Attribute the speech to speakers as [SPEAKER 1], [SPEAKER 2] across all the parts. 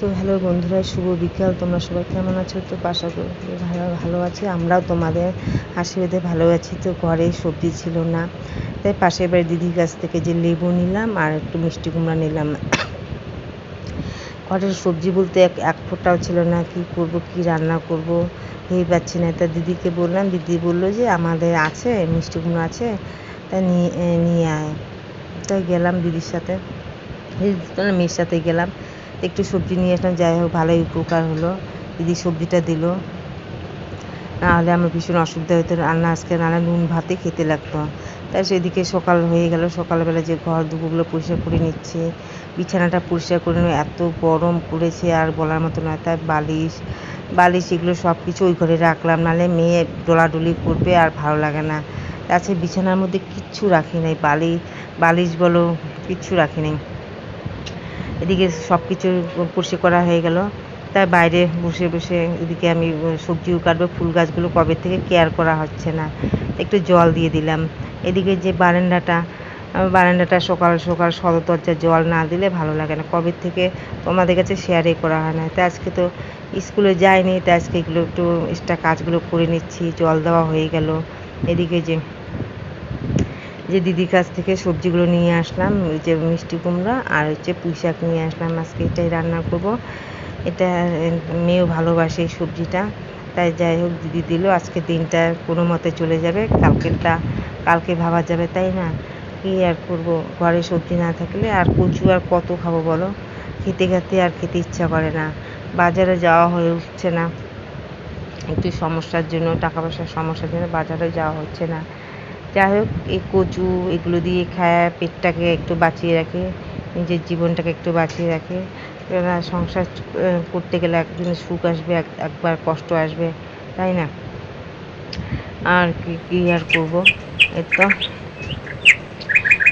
[SPEAKER 1] তো হ্যালো বন্ধুরা, শুভ বিকাল। তোমরা সবাই কেমন আছো? তো করি ভালো ভালো আছে। আমরাও তোমাদের আশীর্বাদে ভালো আছি। তো ঘরে সবজি ছিল না। তাই পাশের বাড়ির দিদির কাছ থেকে যে লেবু নিলাম আর একটু মিষ্টি কুমড়া নিলাম। ঘরের সবজি বলতে এক এক ফোঁটাও ছিল না। কি করব, কি রান্না করব, ভেবে পাচ্ছি না। তা দিদিকে বললাম, দিদি বলল যে আমাদের আছে, মিষ্টি কুমড়ো আছে, তা নিয়ে নিয়ে আয়। তাই গেলাম দিদির সাথে। মেয়ের সাথে গেলাম। একটু সবজি নিয়ে আসলাম, যাই হোক, ভালোই উপকার হলো। দিদি সবজিটা দিল। নাহলে আমার ভীষণ অসুবিধা হতো। রান্না আজকে নাহলে নুন ভাতে খেতে লাগতো। তাই সেদিকে সকাল হয়ে গেল। সকালবেলা যে ঘর দুপুরগুলো পরিষ্কার করে নিচ্ছে। বিছানাটা পরিষ্কার করে নেবে। এত গরম পড়েছে আর বলার মতো নয়। তাই বালিশ বালিশ এগুলো সব কিছু ওই ঘরে রাখলাম। নাহলে মেয়ে ডোলাডুলি করবে আর ভালো লাগে না। আছে বিছানার মধ্যে কিচ্ছু রাখি নাই। বালি, বালিশ বলো, কিচ্ছু রাখি নাই। এদিকে সব কিছু পরিষ্কার করা হয়ে গেল। তাই বাইরে বসে বসে এদিকে আমি সবজিও কাটবো, ফুল গাছগুলো কবে থেকে কেয়ার করা হচ্ছে না। একটু জল দিয়ে দিলাম। এদিকে যে বারান্দাটা বারান্দাটা সকাল সকাল সদরদরজা জল না দিলে ভালো লাগে না। কবে থেকে তোমাদের কাছে শেয়ারে করা হয় না। তাই আজকে তো স্কুলে যাইনি, তাই আজকে এগুলো একটু এক্সট্রা কাজগুলো করে নিচ্ছি। জল দেওয়া হয়ে গেল। এদিকে যে যে দিদির কাছ থেকে সবজিগুলো নিয়ে আসলাম, ওই যে মিষ্টি কুমড়া আর হচ্ছে পুঁই শাক নিয়ে আসলাম। আজকে এটাই রান্না করব। এটা মেয়েও ভালোবাসে এই সবজিটা। তাই যাই হোক, দিদি দিল, আজকে দিনটা কোনো মতে চলে যাবে। কালকেরটা, কালকে ভাবা যাবে, তাই না? কি আর করব? ঘরে সবজি না থাকলে আর কচু আর কত খাব বলো? খেতে খেতে আর খেতে ইচ্ছা করে না। বাজারে যাওয়া হয়ে উঠছে না। একটু সমস্যার জন্য, টাকা পয়সার সমস্যার জন্য বাজারে যাওয়া হচ্ছে না। যাই হোক, এই কচু এগুলো দিয়ে খায়, পেটটাকে একটু বাঁচিয়ে রাখে, নিজের জীবনটাকে একটু বাঁচিয়ে রাখে। কেননা সংসার করতে গেলে একজনের সুখ আসবে, এক- একবার কষ্ট আসবে, তাই না? আর কি কি আর করব? এই তো।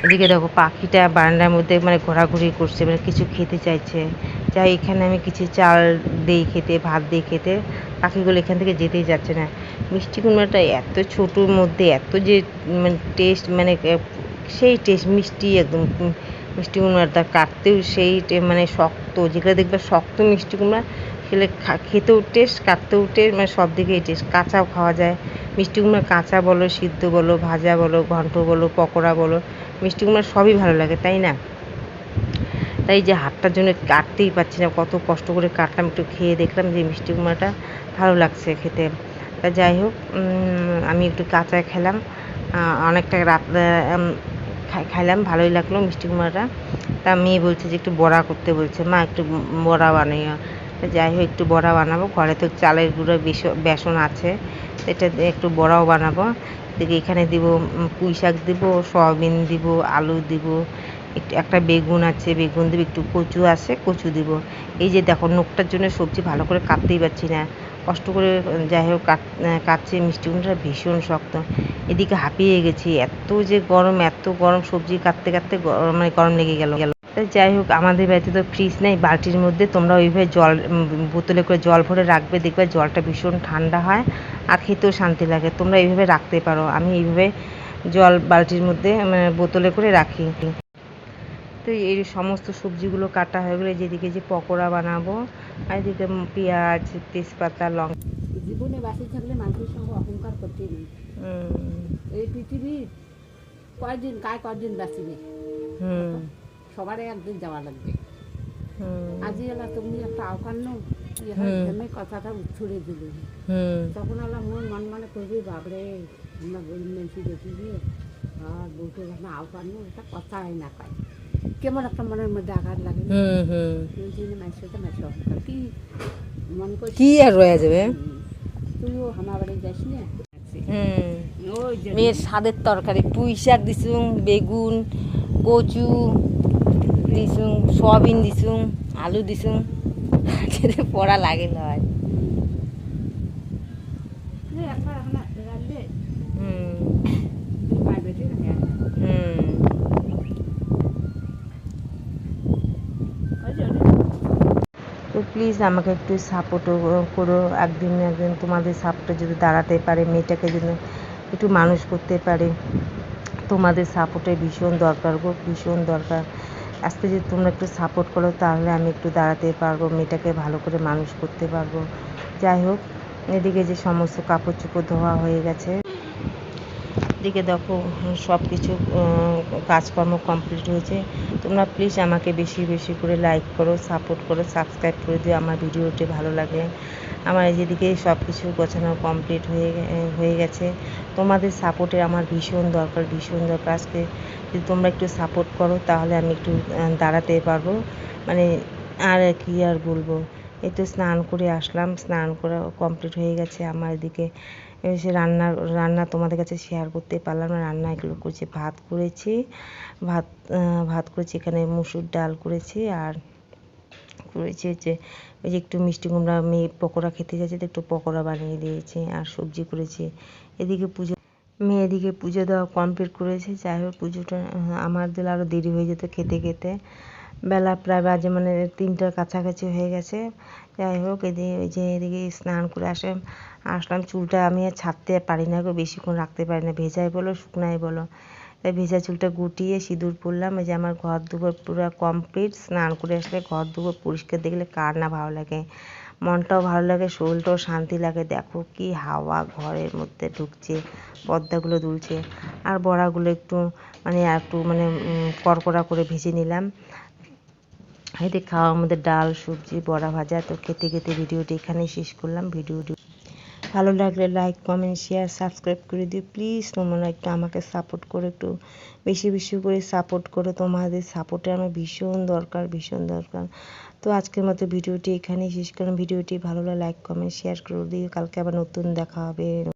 [SPEAKER 1] এদিকে দেখো, পাখিটা বারান্দার মধ্যে মানে ঘোরাঘুরি করছে মানে কিছু খেতে চাইছে। যাই এখানে আমি কিছু চাল দিই খেতে, ভাত দিই খেতে। পাখিগুলো এখান থেকে যেতেই যাচ্ছে না। মিষ্টি কুমড়াটা এত ছোটোর মধ্যে, এত যে মানে টেস্ট মানে সেই টেস্ট মিষ্টি একদম মিষ্টি কুমড়াটা কাটতেও সেই মানে শক্ত, যেগুলো দেখবে শক্ত মিষ্টি কুমড়া খেলে খেতেও টেস্ট কাটতেও টেস্ট মানে সব দিকেই টেস্ট কাঁচাও খাওয়া যায়। মিষ্টি কুমড়া কাঁচা বলো, সিদ্ধ বলো, ভাজা বলো, ঘন্ট বলো, পকোড়া বলো, মিষ্টি কুমড়া সবই ভালো লাগে, তাই না? তাই যে হাতটার জন্য কাটতেই পারছি না, কত কষ্ট করে কাটলাম, একটু খেয়ে দেখলাম যে মিষ্টি কুমড়াটা ভালো লাগছে খেতে। তা যাই হোক আমি একটু কাঁচা খেলাম। অনেকটা রাত খাইলাম, ভালোই লাগল মিষ্টি কুমড়াটা। তা মেয়ে বলছে যে একটু বড়া করতে বলছে, মা, একটু বড়া বানিও। তা যাই হোক, একটু বড়া বানাবো। ঘরে তো চালের গুঁড়ো বেস- বেসন আছে এটা একটু বড়াও বানাবো। দেখি এখানে দিব পুঁই শাক দিব, সয়াবিন দিব, আলু দিব, একটু, একটা বেগুন আছে, বেগুন দিব, একটু কচু আছে, কচু দিব। এই যে দেখো নোকটার জন্য সবজি ভালো করে কাটতেই পারছি না। কষ্ট করে, যাই হোক কাটছি। মিষ্টি কুমড়োটা ভীষণ শক্ত। এদিকে হাঁপিয়ে গেছি। এত যে গরম, এত গরম সবজি কাটতে কাটতে গরম মানে গরম লেগে গেল। গেল যাই হোক, আমাদের বাড়িতে তো ফ্রিজ নেই, বালতির মধ্যে। তোমরা ওইভাবে জল বোতলে করে জল ভরে রাখবে, দেখবে জলটা ভীষণ ঠান্ডা হয় আর খেতেও শান্তি লাগে। তোমরা এইভাবে রাখতে পারো। আমি এইভাবে জল বালতির মধ্যে মানে বোতলে করে রাখি। তো এই সমস্ত সবজিগুলো কাটা হয়ে গেলে, যেদিকে যে পকোড়া বানাবো আর এদিকে পেঁয়াজ তেজপাতা লঙ্কা
[SPEAKER 2] জীবনে বাঁচে থাকলে মানুষের সঙ্গে অহংকার করতে নেই। এই পৃথিবীর কয়দিন কায় কয়দিন বাঁচিবে
[SPEAKER 1] হুম।
[SPEAKER 2] সবারই একদিন যাওয়া লাগবে।
[SPEAKER 1] হুম।
[SPEAKER 2] আজি এলা তুমি একটা আওকান্ন
[SPEAKER 1] হুম।
[SPEAKER 2] কথাটা উচ্ছড়ে দিলে। তখন আলা মন মন মানে করবি বাবরে আমরা গরিব মানুষ দেখি আর বউকে আওকান্ন এটা কথাই না পাই কেমন একটা মনের মধ্যে আঘাত লাগে। কি মনে
[SPEAKER 1] কি আর রয়ে যাবে?
[SPEAKER 2] তুইও আমার বাড়ি যাস না।
[SPEAKER 1] মেয়ের স্বাদের তরকারি পুঁই শাক দিছুং বেগুন কচু দিছুং সয়াবিন দিছুং আলু দিছুং খেতে পড়া লাগে হয় হুম। তো প্লিজ আমাকে একটু সাপোর্টও করো। একদিন একদিন তোমাদের সাপোর্টে যদি দাঁড়াতে পারে, মেয়েটাকে যদি একটু মানুষ করতে পারে, তোমাদের সাপোর্টের ভীষণ দরকার গো, ভীষণ দরকার। আজকে যদি তোমরা একটু সাপোর্ট করো, তাহলে আমি একটু দাঁড়াতে পারব, মেয়েটাকে ভালো করে মানুষ করতে পারব। যাই হোক, এদিকে যে সমস্ত কাপড় চোপড় ধোয়া হয়ে গেছে এদিকে দেখো সব কিছু কাজকর্ম কমপ্লিট হয়েছে। তোমরা প্লিজ আমাকে বেশি বেশি করে লাইক করো সাপোর্ট করো সাবস্ক্রাইব করে দিও আমার ভিডিওটি ভালো লাগে। আমার যেদিকে সব কিছু গোছানো কমপ্লিট হয়ে হয়ে গেছে। তোমাদের সাপোর্টের আমার ভীষণ দরকার ভীষণ দরকার। আজকে যদি তোমরা একটু সাপোর্ট করো, তাহলে আমি একটু দাঁড়াতে পারব। মানে আর কি আর বলব? এই তো স্নান করে আসলাম। স্নান করা কমপ্লিট হয়ে গেছে আমার এদিকে। এসে রান্না রান্না তোমাদের কাছে শেয়ার করতে পারলাম না। রান্না এগুলো করেছি, ভাত করেছি। ভাত ভাত করেছি, এখানে মুসুর ডাল করেছি আর করেছি যে ওই যে একটু মিষ্টি কুমড়া মেয়ে পকোড়া খেতে যাচ্ছে তো একটু পকোড়া বানিয়ে দিয়েছি আর সবজি করেছি। এদিকে পুজো, মেয়ে এদিকে পুজো দেওয়া কমপ্লিট করেছে। যাই হোক, পুজোটা আমার দিলে আরও দেরি হয়ে যেত খেতে খেতে। বেলা প্রায় বাজে মানে তিনটার কাছাকাছি হয়ে গেছে। যাই হোক, এদিকে ওই যে এদিকে স্নান করে আসে। আসলাম, চুলটা আমি আর ছাড়তে পারি না গো, বেশিক্ষণ রাখতে পারি না। ভেজাই বলো, শুকনাই বলো। তাই ভেজা চুলটা গুটিয়ে সিঁদুর পরলাম। এই যে আমার ঘর দুপুর পুরো কমপ্লিট স্নান করে আসলে ঘর দুপুর পরিষ্কার দেখলে কার না ভালো লাগে। মনটাও ভালো লাগে, শরীরটাও শান্তি লাগে। দেখো কি হাওয়া ঘরের মধ্যে ঢুকছে, পর্দাগুলো দুলছে। আর বড়াগুলো একটু মানে একটু মানে কড়কড়া করে ভেজে নিলাম। এতে খাওয়ার মধ্যে ডাল, সবজি, বড়া ভাজা, তো খেতে খেতে ভিডিওটি এখানেই শেষ করলাম। ভিডিওটি ভালো লাগলে লাইক কমেন্ট শেয়ার সাবস্ক্রাইব করে দিও। প্লিজ তোমরা একটু আমাকে সাপোর্ট করে, একটু বেশি বেশি করে সাপোর্ট করো। তোমাদের সাপোর্টে আমার ভীষণ দরকার ভীষণ দরকার। তো আজকের মতো ভিডিওটি এখানেই শেষ করলাম। ভিডিওটি ভালো লাগলে লাইক কমেন্ট শেয়ার করে দিও। কালকে আবার নতুন দেখা হবে।